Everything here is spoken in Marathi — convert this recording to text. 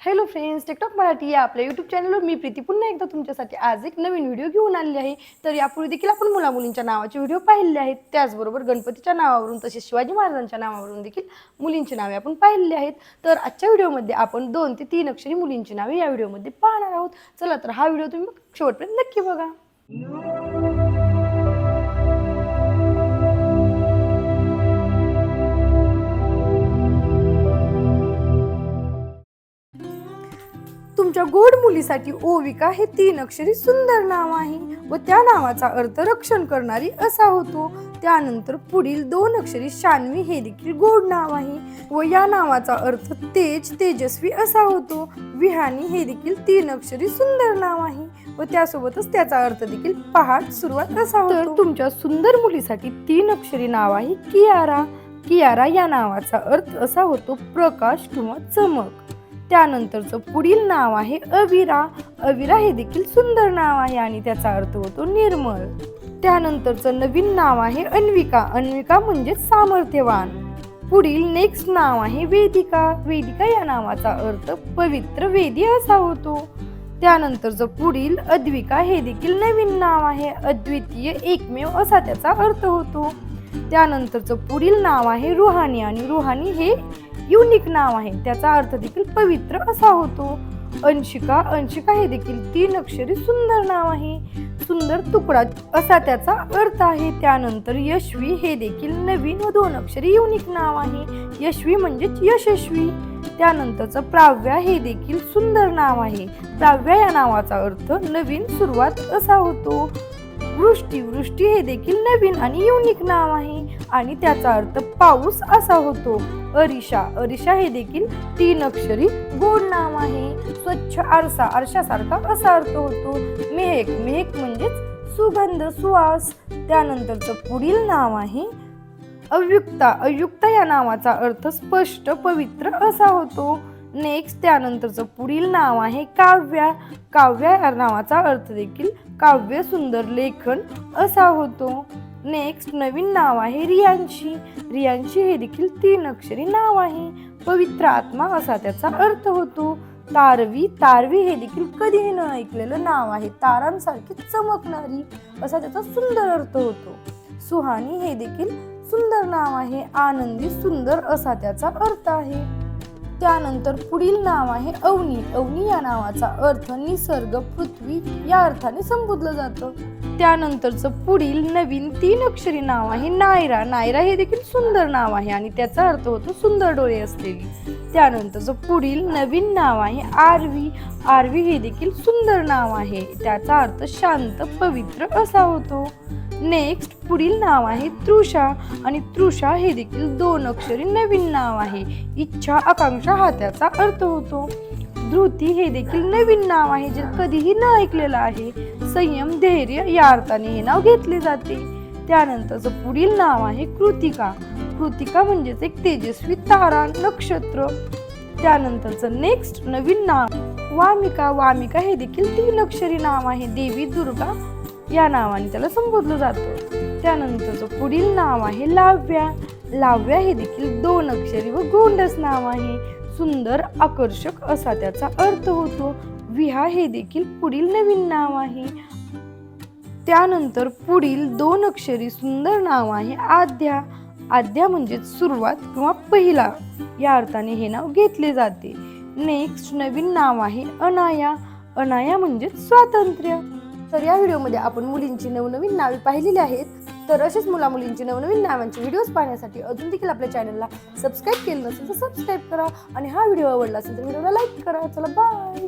हॅलो फ्रेंड्स टिकटॉक मराठी या आपल्या यूट्यूब चॅनलवर मी प्रीती. पुन्हा एकदा तुमच्यासाठी आज एक नवीन व्हिडिओ घेऊन आलेली आहे. तर यापूर्वी देखील आपण मुला मुलींच्या नावाचे व्हिडिओ पाहिलेले आहेत. त्याचबरोबर गणपतीच्या नावावरून तसेच शिवाजी महाराजांच्या नावावरून देखील मुलींची नावे आपण पाहिलेली आहेत. तर आजच्या व्हिडिओमध्ये आपण दोन ते तीन अक्षरी मुलींची नावे या व्हिडिओमध्ये पाहणार आहोत. चला तर हा व्हिडिओ तुम्ही शेवटपर्यंत नक्की बघा. तुमच्या गोड मुलीसाठी ओविका हे तीन अक्षरी सुंदर नाव आहे व त्या नावाचा अर्थ रक्षण करणारी असा होतो. त्यानंतर पुढील दोन अक्षरी शान्वी हे देखील गोड नाव आहे व या नावाचा अर्थ तेज तेजस्वी असा होतो. विहानी हे देखील तीन अक्षरी सुंदर नाव आहे व त्यासोबतच त्याचा अर्थ देखील पहाट सुरुवात असा होतो. तुमच्या सुंदर मुलीसाठी तीन अक्षरी नाव आहे कियारा. कियारा या नावाचा अर्थ असा होतो प्रकाश किंवा चमक. त्यानंतरचं पुढील नाव आहे अविरा. अविरा हे देखील सुंदर नाव आहे आणि त्याचा अर्थ होतो निर्मळ. त्यानंतरचं नवीन नाव आहे अन्विका. अन्विका म्हणजे सामर्थ्यवान. पुढील नेक्स्ट नाव आहे वेदिका. वेदिका या नावाचा अर्थ पवित्र वेदी असा होतो. त्यानंतरचं पुढील अद्विका हे देखील नवीन नाव आहे. अद्वितीय एकमेव असा त्याचा अर्थ होतो. त्यानंतरचं पुढील नाव आहे रुहानी आणि रुहानी हे युनिक नाव आहे. त्याचा अर्थ देखील पवित्र असा होतो. अंशिका अंशिका हे देखील तीन अक्षरी सुंदर नाव आहे. सुंदर तुकडा असा त्याचा अर्थ आहे. त्यानंतर यशवी हे देखील नवीन व दोन अक्षरी युनिक नाव आहे. यशवी म्हणजेच यशस्वी. त्यानंतरचं प्राव्या हे देखील सुंदर नाव आहे. प्राव्या या नावाचा अर्थ नवीन सुरुवात असा होतो. वृष्टी वृष्टी हे देखील नवीन आणि युनिक नाव आहे. आणि त्याचा अर्थ पाऊस असा होतो. अरिशा अरिशा हे देखील तीन अक्षरी गोड नाव आहे. स्वच्छ आरसा आरशासारखा असा अर्थ होतो. मेहक मेहक म्हणजेच सुगंध सुवास. त्यानंतरचं पुढील नाव आहे अव्युक्ता. अयुक्ता या नावाचा अर्थ स्पष्ट पवित्र असा होतो. नेक्स्ट त्यानंतरचं पुढील नाव आहे काव्या. काव्या या नावाचा अर्थ देखील काव्य सुंदर लेखन असा होतो. नेक्स्ट नवीन नाव आहे रियांशी. रियांशी हे देखील तीन अक्षरी नाव आहे. पवित्र आत्मा असा त्याचा अर्थ होतो. तारवी तारवी हे देखील कधीही न ऐकलेलं नाव आहे. तारांसारखी चमकणारी असा त्याचा सुंदर अर्थ होतो. सुहानी हे देखील सुंदर नाव आहे. आनंदी सुंदर असा त्याचा अर्थ आहे. त्यानंतर पुढील नाव आहे अवनी. अवनी या नावाचा अर्थ निसर्ग पृथ्वी या अर्थाने संबोधलं जातं. त्यानंतरचं पुढील नवीन तीन अक्षरी नाव आहे नायरा. नायरा हे देखील सुंदर नाव आहे आणि त्याचा अर्थ होतो सुंदर डोळे असलेली. त्यानंतरचं पुढील नवीन नाव आहे आरवी. आरवी हे देखील सुंदर नाव आहे. त्याचा अर्थ शांत पवित्र असा होतो. नेक्स्ट पुढील नाव आहे तृषा आणि तृषा हे देखील दोन अक्षरी नवीन नाव आहे. इच्छा आकांक्षा हा त्याचा अर्थ होतो. धृती हे देखील नवीन नाव आहे जे कधीही न ऐकलेलं आहे. संयम धैर्य या अर्थाने हे नाव घेतले जाते. त्यानंतरचं पुढील नाव आहे कृतिका. कृतिका म्हणजेच एक तेजस्वी तारा नक्षत्र. त्यानंतरचं नेक्स्ट नवीन नाव वामिका. वामिका हे देखील तीन अक्षरी नाव आहे देवी दुर्गा. या नावाने त्याला संबोधलं जातं. त्यानंतरचं पुढील नाव आहे लाव्या. लाव्या हे देखील दोन अक्षरी व गोंडस नाव आहे. सुंदर आकर्षक असा त्याचा अर्थ होतो. विहा हे देखील पुढील नवीन नाव आहे. त्यानंतर पुढील दोन अक्षरी सुंदर नाव आहे आद्या. आद्या म्हणजेच सुरुवात किंवा पहिला. या अर्थाने हे नाव घेतले जाते. नेक्स्ट नवीन नाव आहे अनाया. अनाया म्हणजेच स्वातंत्र्य. तर या व्हिडिओमध्ये आपण मुलींची नवनवीन नावे पाहिलेली आहेत. तर असेच मुला मुलींची नवनवीन नावांचे व्हिडिओज पाहण्यासाठी अजून देखील आपल्या चॅनलला सबस्क्राईब केलं नसेल तर सबस्क्राईब करा. आणि हा व्हिडिओ आवडला असेल तर व्हिडिओला लाईक करा. चला बाय